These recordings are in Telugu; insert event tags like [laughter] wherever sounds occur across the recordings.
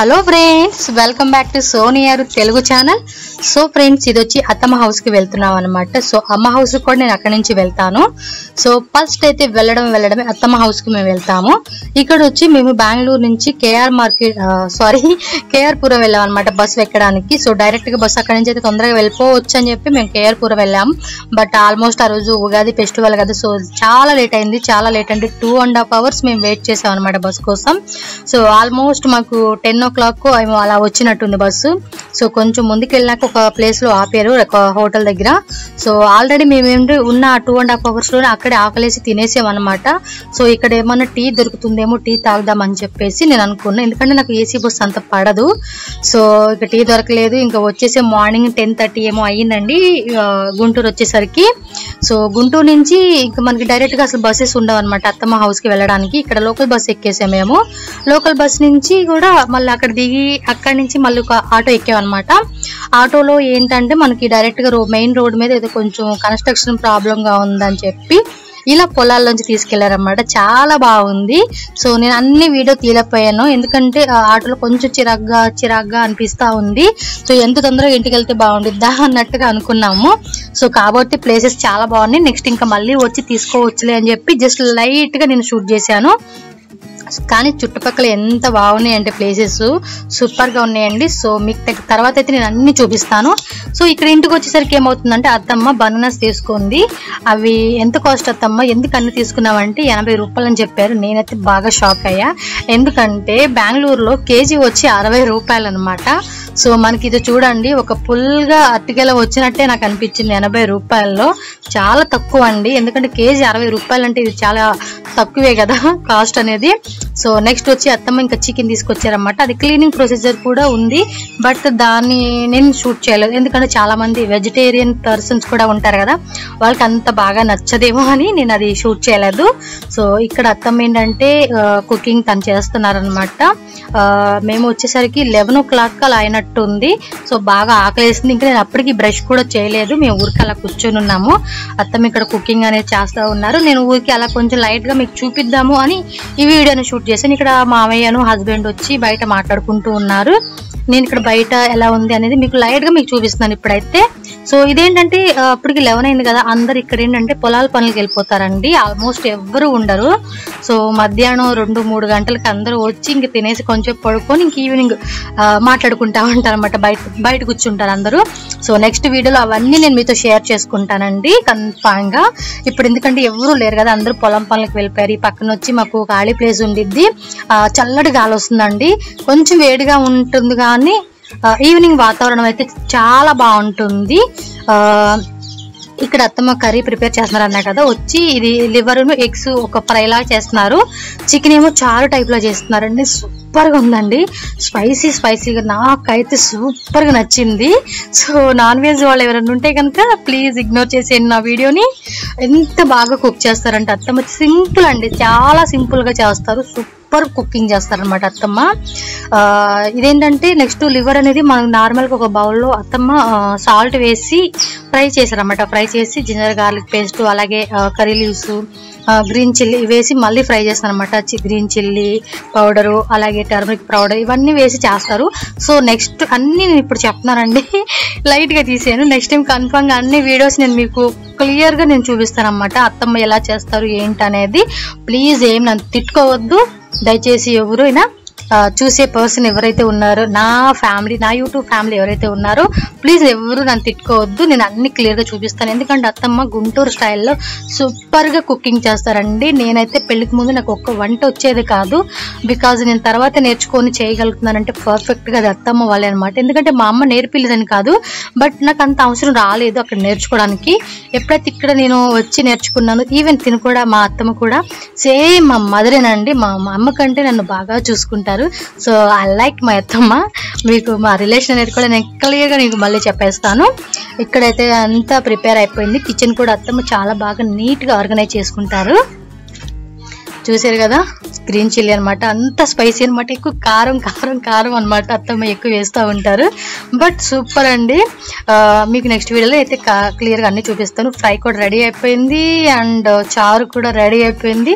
Hello friends welcome back to సోనియారు Telugu channel so friends ఇది వచ్చి అత్తమ్మ హౌస్కి వెళ్తున్నాం అనమాట సో అమ్మ హౌస్ కూడా నేను అక్కడి నుంచి వెళ్తాను. సో ఫస్ట్ అయితే వెళ్ళడం వెళ్ళడమే అత్తమ్మ హౌస్కి మేము వెళ్తాము. ఇక్కడ వచ్చి మేము బెంగళూరు నుంచి KR market sorry [laughs] KR Puram వెళ్ళాం అనమాట బస్సు ఎక్కడానికి. సో డైరెక్ట్గా బస్సు అక్కడి నుంచి అయితే తొందరగా వెళ్ళిపోవచ్చు అని చెప్పి మేము కేఆర్ పురం వెళ్ళాము బట్ ఆల్మోస్ట్ ఆ రోజు ఉగాది ఫెస్టివల్ కదా సో చాలా లేట్ అయింది. చాలా లేట్ అంటే టూ అండ్ హాఫ్ అవర్స్ మేము వెయిట్ చేసాం అనమాట బస్ కోసం. సో ఆల్మోస్ట్ మాకు టెన్ ఓ క్లాక్ ఏమో అలా వచ్చినట్టుంది బస్సు. సో కొంచెం ముందుకు వెళ్ళాక ఒక ప్లేస్లో ఆపారు ఒక హోటల్ దగ్గర. సో ఆల్రెడీ మేమేంటి ఉన్న టూ అండ్ హాఫ్ అవర్స్లోనే అక్కడే ఆకలేసి తినేసాం అనమాట సో ఇక్కడ ఏమన్నా టీ దొరుకుతుందేమో టీ తాగుదామని చెప్పేసి నేను అనుకున్నాను ఎందుకంటే నాకు ఏసీ బస్ అంత పడదు. సో ఇక టీ దొరకలేదు. ఇంకా వచ్చేసి మార్నింగ్ టెన్ థర్టీ ఏమో అయ్యిందండి. గుంటూరు వచ్చేసరికి. సో గుంటూరు నుంచి ఇంకా మనకి డైరెక్ట్గా అసలు బస్సెస్ ఉండవు అనమాట అత్తమ్మ హౌస్కి వెళ్ళడానికి. ఇక్కడ లోకల్ బస్ ఎక్కేసాం మేము. లోకల్ బస్ నుంచి కూడా మళ్ళీ అక్కడ దిగి అక్కడి నుంచి మళ్ళీ ఒక ఆటో ఎక్కామన్నమాట. ఆటోలో ఏంటంటే మనకి డైరెక్ట్గా రో మెయిన్ రోడ్ మీద ఏదో కొంచెం కన్స్ట్రక్షన్ ప్రాబ్లం గా ఉందని చెప్పి ఇలా పొలాల్లోంచి తీసుకెళ్ళారనమాట చాలా బాగుంది. సో నేను అన్ని వీడియో తీయలేకపోయాను. ఎందుకంటే ఆటోలో కొంచెం చిరాగ్గా చిరాగ్గా అనిపిస్తా ఉంది. సో ఎంత తొందరగా ఇంటికి వెళ్తే బాగుండిద్దా అన్నట్టుగా అనుకున్నాము. సో కాబట్టి ప్లేసెస్ చాలా బాగున్నాయి. నెక్స్ట్ ఇంకా మళ్ళీ వచ్చి తీసుకోవచ్చులే అని చెప్పి జస్ట్ లైట్గా నేను షూట్ చేశాను. కానీ చుట్టుపక్కల ఎంత బాగున్నాయంటే ప్లేసెస్ సూపర్గా ఉన్నాయండి. సో మీకు తర్వాత అయితే నేను అన్ని చూపిస్తాను. సో ఇక్కడ ఇంటికి వచ్చేసరికి ఏమవుతుందంటే అత్తమ్మ బనానాస్ తీసుకుంది. అవి ఎంత కాస్ట్ అత్తమ్మ? ఎందుకు అన్ని తీసుకున్నామంటే ఎనభై రూపాయలు అని చెప్పారు. నేనైతే బాగా షాక్ అయ్యా. ఎందుకంటే బెంగళూరులో కేజీ వచ్చి అరవై రూపాయలు అనమాట సో మనకి ఇది చూడండి ఒక ఫుల్గా అట్టికెల వచ్చినట్టే నాకు అనిపించింది ఎనభై రూపాయల్లో. చాలా తక్కువ అండి. ఎందుకంటే కేజీ అరవై రూపాయలు అంటే ఇది చాలా తక్కువే కదా కాస్ట్ అనేది. సో నెక్స్ట్ వచ్చి అత్తమ్మ ఇంకా చికెన్ తీసుకొచ్చారన్నమాట. అది క్లీనింగ్ ప్రొసీజర్ కూడా ఉంది బట్ దాన్ని నేను షూట్ చేయలేదు. ఎందుకంటే చాలా మంది వెజిటేరియన్ పర్సన్స్ కూడా ఉంటారు కదా వాళ్ళకి అంత బాగా నచ్చదేమో అని నేను అది షూట్ చేయలేదు. సో ఇక్కడ అత్తమ్మ ఏంటంటే కుకింగ్ తను చేస్తున్నారనమాట మేము వచ్చేసరికి లెవెన్ ఓ క్లాక్ అలా అయినట్టు ఉంది సో బాగా ఆకలేసింది. ఇంకా నేను అప్పటికి బ్రష్ కూడా చేయలేదు. మేము ఊరికి అలా కూర్చొని ఉన్నాము. అత్తమ్మ ఇక్కడ కుకింగ్ అనేది చేస్తూ ఉన్నారు. నేను ఊరికి అలా కొంచెం లైట్గా మీకు చూపిద్దాము అని ఈ వీడియోని షూట్ చేశాను. ఇక్కడ మామయ్యను హస్బెండ్ వచ్చి బయట మాట్లాడుకుంటూ ఉన్నారు. నేను ఇక్కడ బయట ఎలా ఉంది అనేది మీకు లైట్గా మీకు చూపిస్తున్నాను ఇప్పుడైతే. సో ఇదేంటంటే అప్పటికి లెవెన్ అయింది కదా అందరు ఇక్కడ ఏంటంటే పొలాల పనులకు వెళ్ళిపోతారండి. ఆల్మోస్ట్ ఎవ్వరు ఉండరు. సో మధ్యాహ్నం రెండు మూడు గంటలకు అందరూ వచ్చి ఇంక తినేసి కొంచెం పడుకొని ఇంక ఈవినింగ్ మాట్లాడుకుంటా ఉంటారు అనమాట బయట బయట కూర్చుంటారు అందరూ. సో నెక్స్ట్ వీడియోలో అవన్నీ నేను మీతో షేర్ చేసుకుంటానండి కన్ఫామ్గా ఇప్పుడు ఎందుకంటే ఎవరు లేరు కదా అందరూ పొలం పనులకు వెళ్ళిపోయారు. ఈ పక్కన వచ్చి మాకు ఖాళీ ప్లేస్ ఉండిద్ది. చల్లటి గాలి వస్తుందండి. కొంచెం వేడిగా ఉంటుంది కానీ ఈవినింగ్ వాతావరణం అయితే చాలా బాగుంటుంది. ఆ, ఇక్కడ అత్తమ్మ కర్రీ ప్రిపేర్ చేస్తున్నారు అన్నా కదా వచ్చి ఇది లివర్ ఎగ్స్ ఒక ఫ్రై లాగా చేస్తున్నారు. చికెన్ ఏమో చారు టైప్లో చేస్తున్నారండి. సూపర్గా ఉందండి. స్పైసీ స్పైసీగా నాకైతే సూపర్గా నచ్చింది. సో నాన్ వెజ్ వాళ్ళు ఎవరైనా ఉంటే కనుక ప్లీజ్ ఇగ్నోర్ చేసేయండి నా వీడియోని. ఎంత బాగా కుక్ చేస్తారంటే అత్తమ్మ సింపుల్ అండి. చాలా సింపుల్గా చేస్తారు. సూపర్ కుకింగ్ చేస్తారనమాట అత్తమ్మ. ఇదేంటంటే నెక్స్ట్ లివర్ అనేది మనం నార్మల్గా ఒక బౌల్లో అత్తమ్మ సాల్ట్ వేసి ఫ్రై చేశారనమాట ఫ్రై చేసి జింజర్ గార్లిక్ పేస్ట్ అలాగే కర్రీ లీవ్స్ గ్రీన్ చిల్లీ వేసి మళ్ళీ ఫ్రై చేస్తాను అనమాట గ్రీన్ చిల్లీ పౌడరు అలాగే టర్మరిక్ పౌడర్ ఇవన్నీ వేసి చేస్తారు. సో నెక్స్ట్ అన్నీ నేను ఇప్పుడు చెప్తున్నానండి. లైట్గా తీసాను నెక్స్ట్ టైం కన్ఫామ్గా అన్ని వీడియోస్ నేను మీకు క్లియర్గా నేను చూపిస్తాను అనమాట అత్తమ్మ ఎలా చేస్తారు ఏంటి అనేది ప్లీజ్ ఏం నన్ను తిట్టుకోవద్దు. దయచేసి ఎవరైనా చూసే పర్సన్ ఎవరైతే ఉన్నారో నా ఫ్యామిలీ నా యూట్యూబ్ ఫ్యామిలీ ఎవరైతే ఉన్నారో ప్లీజ్ ఎవరు నన్ను తిట్టుకోవద్దు నేను అన్ని క్లియర్గా చూపిస్తాను. ఎందుకంటే అత్తమ్మ గుంటూరు స్టైల్లో సూపర్గా కుకింగ్ చేస్తారండి. నేనైతే పెళ్ళికి ముందు నాకు ఒక్క వంట వచ్చేది కాదు. బికాజ్ నేను తర్వాత నేర్చుకొని చేయగలుగుతున్నానంటే పర్ఫెక్ట్గా అది అత్తమ్మ వాళ్ళే అనమాట ఎందుకంటే మా అమ్మ నేర్పిలేదని కాదు. బట్ నాకు అంత అవసరం రాలేదు అక్కడ నేర్చుకోవడానికి. ఎప్పుడైతే ఇక్కడ నేను వచ్చి నేర్చుకున్నాను ఈవెన్ తిను కూడా మా అత్తమ్మ కూడా సేమ్ మా మదరేనండి మా అమ్మ కంటే నన్ను బాగా చూసుకుంటారు. సో ఐ లైక్ మా అత్తమ్మ. మీకు మా రిలేషన్ అనేది కూడా నేను క్లియర్గా నీకు మళ్ళీ చెప్పేస్తాను. ఇక్కడైతే అంతా ప్రిపేర్ అయిపోయింది. కిచెన్ కూడా అత్తమ్మ చాలా బాగా నీట్గా ఆర్గనైజ్ చేసుకుంటారు. చూసారు కదా? గ్రీన్ చిల్లీ అనమాట అంత స్పైసీ అనమాట ఎక్కువ కారం కారం కారం అనమాట అత్తమ్మ ఎక్కువ వేస్తూ ఉంటారు. బట్ సూపర్ అండి. మీకు నెక్స్ట్ వీడియోలో అయితే క్లియర్గా అన్ని చూపిస్తాను. ఫ్రై కూడా రెడీ అయిపోయింది అండ్ చారు కూడా రెడీ అయిపోయింది.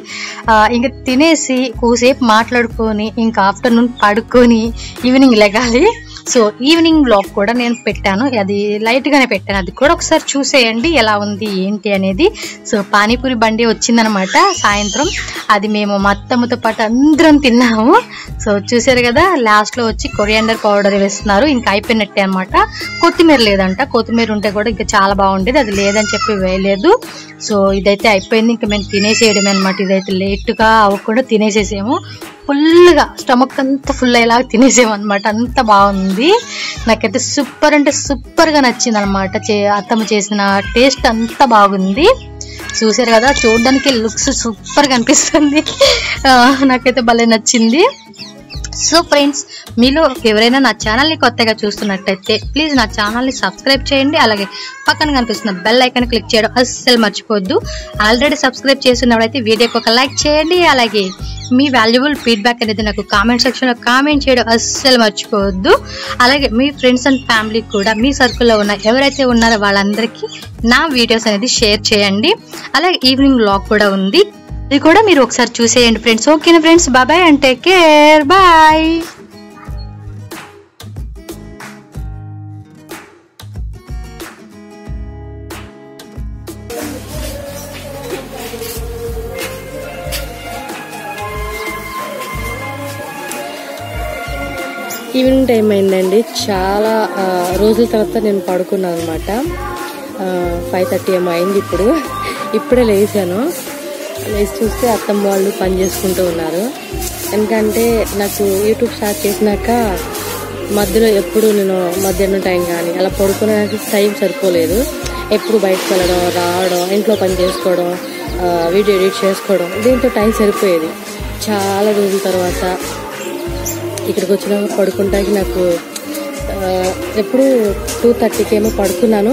ఇంకా తినేసి కూసేపు మాట్లాడుకొని ఇంకా ఆఫ్టర్నూన్ పడుకొని ఈవినింగ్ లెగాలి. సో ఈవినింగ్ బ్లాగ్ కూడా నేను పెట్టాను. అది లైట్ గానే పెట్టాను. అది కూడా ఒకసారి చూసేయండి ఎలా ఉంది ఏంటి అనేది. సో పానీపూరి బండి వచ్చిందనమాట సాయంత్రం. అది మేము మా అత్తమ్మతో పాటు అందరం తిన్నాము. సో చూసారు కదా లాస్ట్లో వచ్చి కొరియాండర్ పౌడర్ వేస్తున్నారు. ఇంకా అయిపోయినట్టే అనమాట. కొత్తిమీర లేదంట. కొత్తిమీర ఉంటే కూడా ఇంకా చాలా బాగుండేది. అది లేదని చెప్పి వేయలేదు. సో ఇదైతే అయిపోయింది. ఇంకా మేము తినేసేయడమే అనమాట. ఇదైతే లేట్గా అవ్వకుండా తినేసేసాము. ఫుల్గా స్టమక్ అంతా ఫుల్ అయ్యేలాగా తినేసాము అనమాట అంత బాగుంది. నాకైతే సూపర్ అంటే సూపర్గా నచ్చింది అనమాట అత్తమ్మ చేసిన టేస్ట్ అంత బాగుంది. చూసారు కదా చూడడానికి లుక్స్ సూపర్గా అనిపిస్తుంది. నాకైతే భలే నచ్చింది. సో ఫ్రెండ్స్ మీలో ఎవరైనా నా ఛానల్ని కొత్తగా చూస్తున్నట్టయితే ప్లీజ్ నా ఛానల్ని సబ్స్క్రైబ్ చేయండి. అలాగే పక్కన కనిపిస్తున్న బెల్ ఐకాన్ క్లిక్ చేయడం అస్సలు మర్చిపోద్దు ఆల్రెడీ సబ్స్క్రైబ్ చేస్తున్నప్పుడైతే వీడియోకి ఒక లైక్ చేయండి. అలాగే మీ వాల్యుబుల్ ఫీడ్బ్యాక్ అనేది నాకు కామెంట్ సెక్షన్లో కామెంట్ చేయడం అస్సలు మర్చిపోవద్దు. అలాగే మీ ఫ్రెండ్స్ అండ్ ఫ్యామిలీ కూడా మీ సర్కిల్లో ఉన్న ఎవరైతే ఉన్నారో వాళ్ళందరికీ నా వీడియోస్ అనేది షేర్ చేయండి. అలాగే ఈవినింగ్ లాక్ కూడా ఉంది. ఇది కూడా మీరు ఒకసారి చూసేయండి ఫ్రెండ్స్. ఓకేనా friends? Bye bye and take care. Bye. Evening time అయిందండి. చాలా రోజుల తర్వాత నేను పడుకున్నాను అనమాట ఫైవ్ థర్టీ ఏమో అయింది ఇప్పుడు. ఇప్పుడే లేచాను. లేచి చూస్తే అత్తమ్మ వాళ్ళు పని చేసుకుంటూ ఉన్నారు. ఎందుకంటే నాకు యూట్యూబ్ స్టార్ట్ చేసినాక మధ్యలో ఎప్పుడు నేను మధ్యాహ్నం టైం కానీ అలా పడుకునేకి టైం సరిపోలేదు. ఎప్పుడు బయటకు వెళ్ళడం రావడం ఇంట్లో పని చేసుకోవడం వీడియో ఎడిట్ చేసుకోవడం దీంతో టైం సరిపోయేది. చాలా రోజుల తర్వాత ఇక్కడికి వచ్చినాక పడుకుంటాకి నాకు ఎప్పుడు టూ థర్టీకి ఏమో పడుకున్నాను.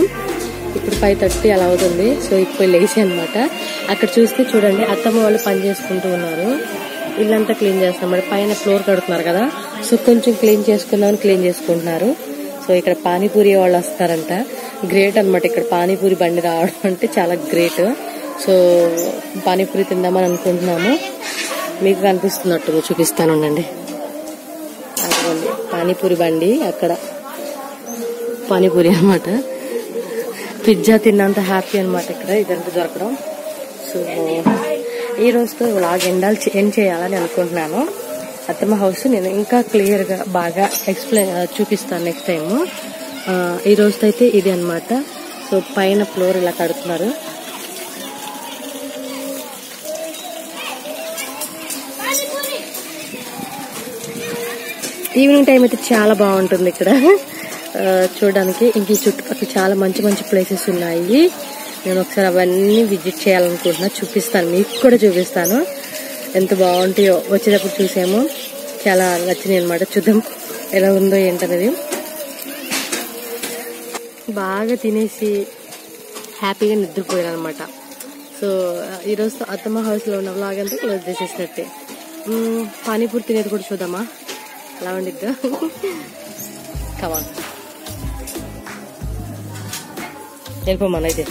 ఇప్పుడు ఫైవ్ థర్టీ అలా అవుతుంది. సో ఇప్పుడు లేచి అనమాట అక్కడ చూస్తే చూడండి అత్తమ్మ వాళ్ళు పని చేసుకుంటూ ఉన్నారు. ఇల్లంతా క్లీన్ చేస్తున్నారు. పైన ఫ్లోర్ కడుతున్నారు కదా. సో కొంచెం క్లీన్ చేసుకుందామని క్లీన్ చేసుకుంటున్నారు. సో ఇక్కడ పానీపూరి వాళ్ళు వస్తారంట. గ్రేట్ అన్నమాట. ఇక్కడ పానీపూరి బండి రావడం అంటే చాలా గ్రేట్ సో పానీపూరి తిందామని అనుకుంటున్నాము. మీకు కనిపిస్తున్నట్టు చూపిస్తాను ఉండండి. పానీపూరి బండి అక్కడ. పానీపూరి అనమాట పిజ్జా తిన్నంత హ్యాపీ అనమాట ఇక్కడ. ఇదంతా దొరకడం. సో ఈ రోజుతో వ్లాగ్ ఎండాల్ ఎండ్ చేయాలని అనుకుంటున్నాను. అత్తమ్మ హౌస్ నేను ఇంకా క్లియర్గా బాగా ఎక్స్ప్లెయిన్ చూపిస్తాను నెక్స్ట్ టైం ఈ రోజుతో అయితే ఇది అన్నమాట. సో పైన ఫ్లోర్ ఇలా కడుతున్నారు. ఈవినింగ్ టైం అయితే చాలా బాగుంటుంది ఇక్కడ. చూడడానికి ఇంక ఈ చుట్టుపక్కల చాలా మంచి మంచి ప్లేసెస్ ఉన్నాయి. నేను ఒకసారి అవన్నీ విజిట్ చేయాలనుకుంటున్నా. చూపిస్తాను. మీకు కూడా చూపిస్తాను. ఎంత బాగుంటాయో వచ్చేటప్పుడు చూసాము. చాలా నచ్చినాయి అనమాట చూద్దాం ఎలా ఉందో ఏంటనేది. బాగా తినేసి హ్యాపీగా నిద్రపోయాను అనమాట సో ఈరోజు అత్తమ్మ హౌస్లో ఉన్న వ్లాగ్ అంతా క్లోజ్ చేసేసినట్టే. పానీపూరి తినేది కూడా చూద్దామా? ఎలా ఉండిద్దా? [laughs] కవా వెళ్ళిపోమని అయితే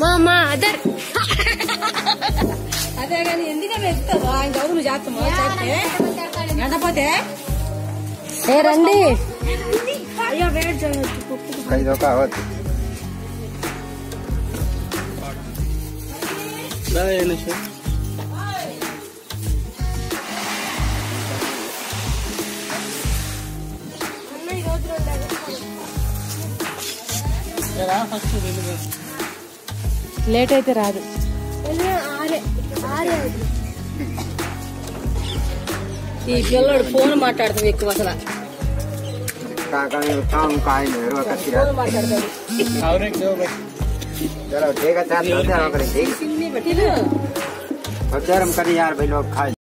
మామా అదర్ అదే కానీ ఎందుకని ఎత్తావు ఆయన చదువు నువ్వు చేస్తాము చేస్తే ఎండపోతే ఏ రండి. ఖైదో కావద్దు. లేట్ అయితే రాదు. ఆరే ఆరే ఈ పిల్లడు ఫోన్ మాట్లాడుతుంది ఎక్కువ అసలు. ಕಾಕಣಿ ಉತ್ತಮ ಕಾಯಿ ನೀರು ಕತ್ತಿರ ಅವ್ರಿಗೆ चलो ठीक है चार बजे हम करें यार भाई लोग खाए।